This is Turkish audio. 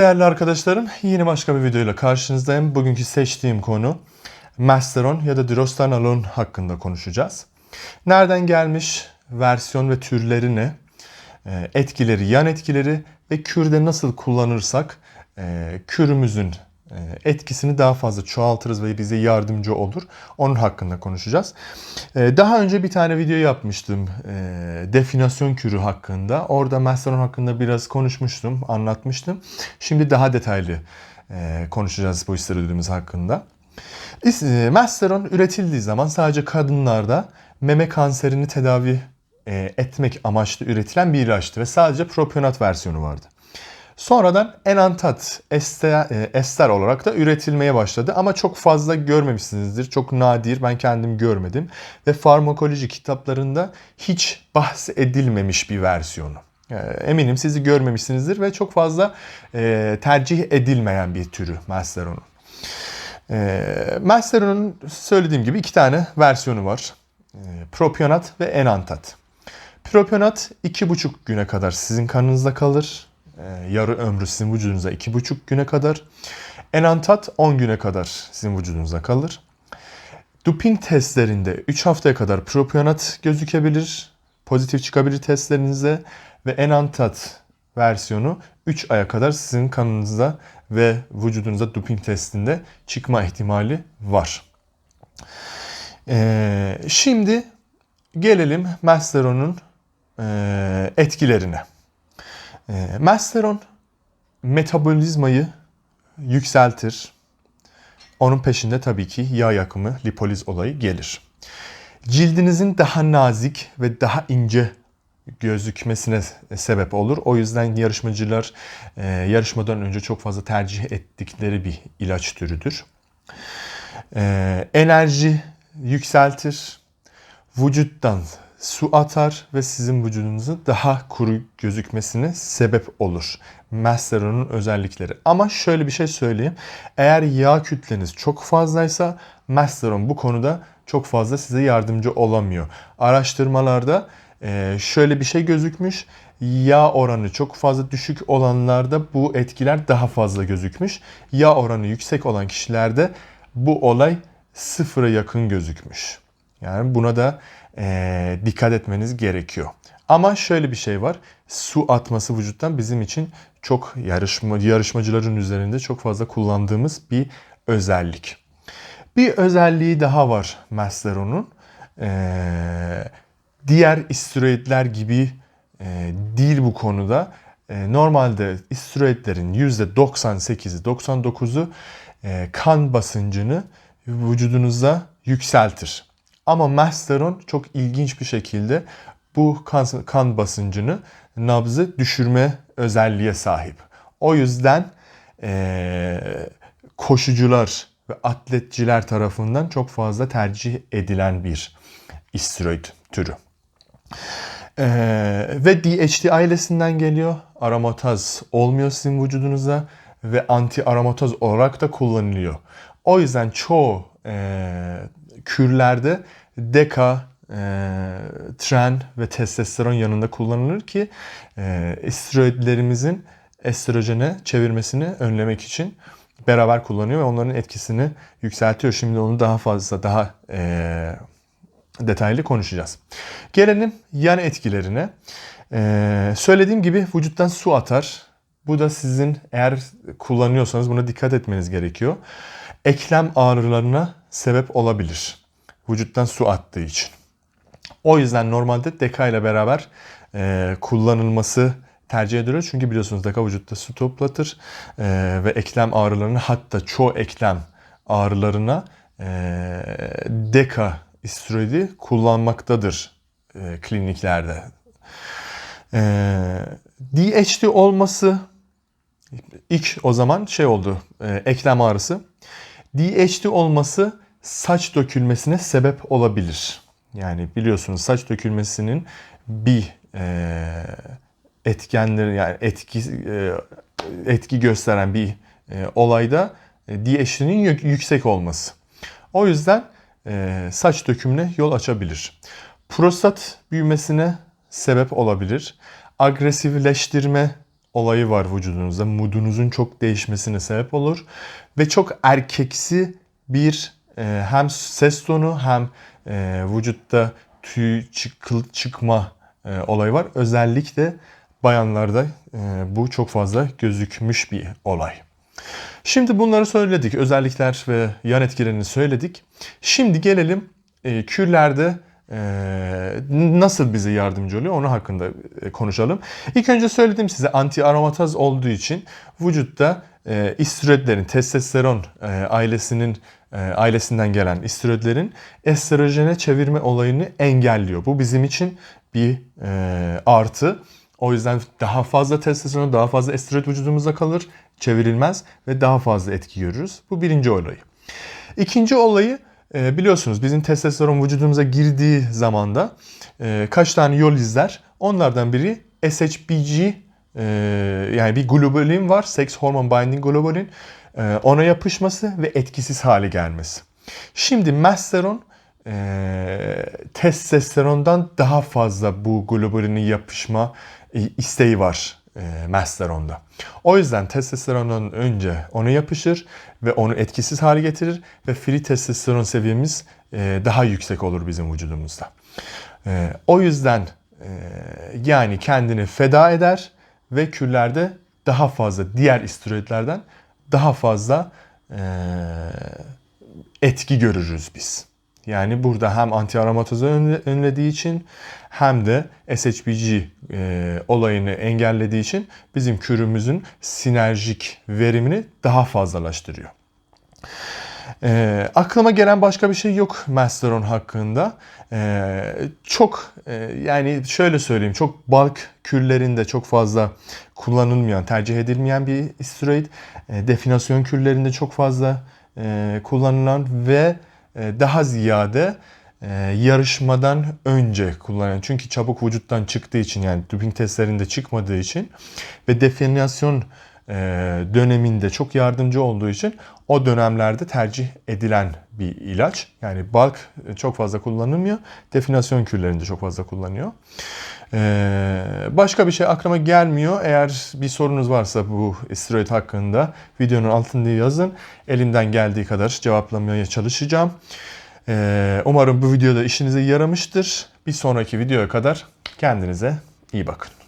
Değerli arkadaşlarım, yeni başka bir videoyla karşınızdayım. Bugünkü seçtiğim konu Masteron ya da Drostanolon hakkında konuşacağız. Nereden gelmiş, versiyon ve türleri ne, Ee, etkileri, yan etkileri ve kürde nasıl kullanırsak e, kürümüzün e, etkisini daha fazla çoğaltırız ve bize yardımcı olur. Onun hakkında konuşacağız. E, Daha önce bir tane video yapmıştım e, definasyon kürü hakkında. Orada Masteron hakkında biraz konuşmuştum, anlatmıştım. Şimdi daha detaylı e, konuşacağız bu steroidimiz hakkında. E, Masteron üretildiği zaman sadece kadınlarda meme kanserini tedavi e, etmek amaçlı üretilen bir ilaçtı ve sadece propionat versiyonu vardı. Sonradan enantat ester, e, ester olarak da üretilmeye başladı ama çok fazla görmemişsinizdir. Çok nadir ben kendim görmedim ve farmakoloji kitaplarında hiç bahsedilmemiş bir versiyonu. E, Eminim sizi görmemişsinizdir ve çok fazla e, tercih edilmeyen bir türü Masteron'un. E, Masteron'un söylediğim gibi iki tane versiyonu var. E, propionat ve enantat. Propionat 2,5 güne kadar sizin kanınızda kalır. Ee, yarı ömrü sizin vücudunuza 2,5 güne kadar. Enantat 10 güne kadar sizin vücudunuza kalır. Doping testlerinde 3 haftaya kadar propionat gözükebilir. Pozitif çıkabilir testlerinizde ve enantat versiyonu 3 aya kadar sizin kanınızda ve vücudunuza doping testinde çıkma ihtimali var. Ee, şimdi gelelim Masteron'un e, etkilerine. E, Masteron metabolizmayı yükseltir. Onun peşinde tabii ki yağ yakımı, lipoliz olayı gelir. Cildinizin daha nazik ve daha ince gözükmesine sebep olur. O yüzden yarışmacılar e, yarışmadan önce çok fazla tercih ettikleri bir ilaç türüdür. E, enerji yükseltir. Vücuttan su atar ve sizin vücudunuzun daha kuru gözükmesine sebep olur. Masteron'un özellikleri. Ama şöyle bir şey söyleyeyim. Eğer yağ kütleniz çok fazlaysa Masteron bu konuda çok fazla size yardımcı olamıyor. Araştırmalarda e, şöyle bir şey gözükmüş. Yağ oranı çok fazla düşük olanlarda bu etkiler daha fazla gözükmüş. Yağ oranı yüksek olan kişilerde bu olay sıfıra yakın gözükmüş. Yani buna da e, dikkat etmeniz gerekiyor. Ama şöyle bir şey var. Su atması vücuttan bizim için çok yarışma yarışmacıların üzerinde çok fazla kullandığımız bir özellik. Bir özelliği daha var Masteron'un. Ee, diğer istiroidler gibi e, değil bu konuda. E, normalde istiroidlerin %98'i 99'u e, kan basıncını vücudunuza yükseltir. Ama Masteron çok ilginç bir şekilde bu kan, kan basıncını, nabzı düşürme özelliğe sahip. O yüzden eee, koşucular ve atletçiler tarafından çok fazla tercih edilen bir istiroid türü. Ee, ve DHT ailesinden geliyor. Aromataz olmuyor sizin vücudunuza ve anti aromataz olarak da kullanılıyor. O yüzden çoğu e, kürlerde deka, e, tren ve testosteron yanında kullanılır ki e, steroidlerimizin estrojene çevirmesini önlemek için beraber kullanıyor ve onların etkisini yükseltiyor. Şimdi onu daha fazla, daha e, detaylı konuşacağız. Gelelim yan etkilerine. Ee, söylediğim gibi vücuttan su atar. Bu da sizin eğer kullanıyorsanız buna dikkat etmeniz gerekiyor. Eklem ağrılarına sebep olabilir. Vücuttan su attığı için. O yüzden normalde deka ile beraber e, kullanılması tercih ediliyor. Çünkü biliyorsunuz deka vücutta su toplatır e, ve eklem ağrılarına hatta çoğu eklem ağrılarına e, deka istiroidi kullanmaktadır e, kliniklerde. E, DHT olması ilk o zaman şey oldu e, eklem ağrısı. DHT olması saç dökülmesine sebep olabilir. Yani biliyorsunuz saç dökülmesinin bir e, etkenleri yani etki e, etki gösteren bir e, olayda e, yüksek olması. O yüzden e, saç dökümüne yol açabilir. Prostat büyümesine sebep olabilir. Agresifleştirme olayı var vücudunuzda. Moodunuzun çok değişmesine sebep olur. Ve çok erkeksi bir hem ses tonu hem e, vücutta tüy çıkıl, çıkma e, olayı var. Özellikle bayanlarda e, bu çok fazla gözükmüş bir olay. Şimdi bunları söyledik. Özellikler ve yan etkilerini söyledik. Şimdi gelelim kürlerde nasıl bize yardımcı oluyor onu hakkında konuşalım. İlk önce söyledim size anti aromataz olduğu için vücutta e, testosteron ailesinin ailesinden gelen istiridlerin estrojene çevirme olayını engelliyor. Bu bizim için bir e, artı. O yüzden daha fazla testosteron, daha fazla esteroid vücudumuzda kalır, çevrilmez ve daha fazla etki görürüz. Bu birinci olayı. İkinci olayı e, biliyorsunuz bizim testosteron vücudumuza girdiği zamanda e, kaç tane yol izler. Onlardan biri SHBG e, yani bir globulin var. Sex Hormone Binding Globulin. E, ona yapışması ve etkisiz hale gelmesi. Şimdi mastodon e, testosterondan daha fazla bu globulinin yapışma e, isteği var e, mastodonda. O yüzden testosterondan önce onu yapışır ve onu etkisiz hale getirir ve free testosteron seviyemiz e, daha yüksek olur bizim vücudumuzda. E, o yüzden e, yani kendini feda eder ve küllerde daha fazla diğer istiridlerden daha fazla e, etki görürüz biz. Yani burada hem antiaromatazı önle- önlediği için hem de SHBG e, olayını engellediği için bizim kürümüzün sinerjik verimini daha fazlalaştırıyor. E, aklıma gelen başka bir şey yok Masteron hakkında. E, çok e, yani şöyle söyleyeyim çok bulk kürlerinde çok fazla kullanılmayan, tercih edilmeyen bir istiroid. E, definasyon kürlerinde çok fazla e, kullanılan ve e, daha ziyade e, yarışmadan önce kullanılan. Çünkü çabuk vücuttan çıktığı için yani doping testlerinde çıkmadığı için ve definasyon döneminde çok yardımcı olduğu için o dönemlerde tercih edilen bir ilaç. Yani bulk e, çok fazla kullanılmıyor. Definasyon kürlerinde çok fazla kullanıyor. Ee, başka bir şey aklıma gelmiyor. Eğer bir sorunuz varsa bu steroid hakkında videonun altında yazın. Elimden geldiği kadar cevaplamaya çalışacağım. Umarım bu videoda işinize yaramıştır. Bir sonraki videoya kadar kendinize iyi bakın.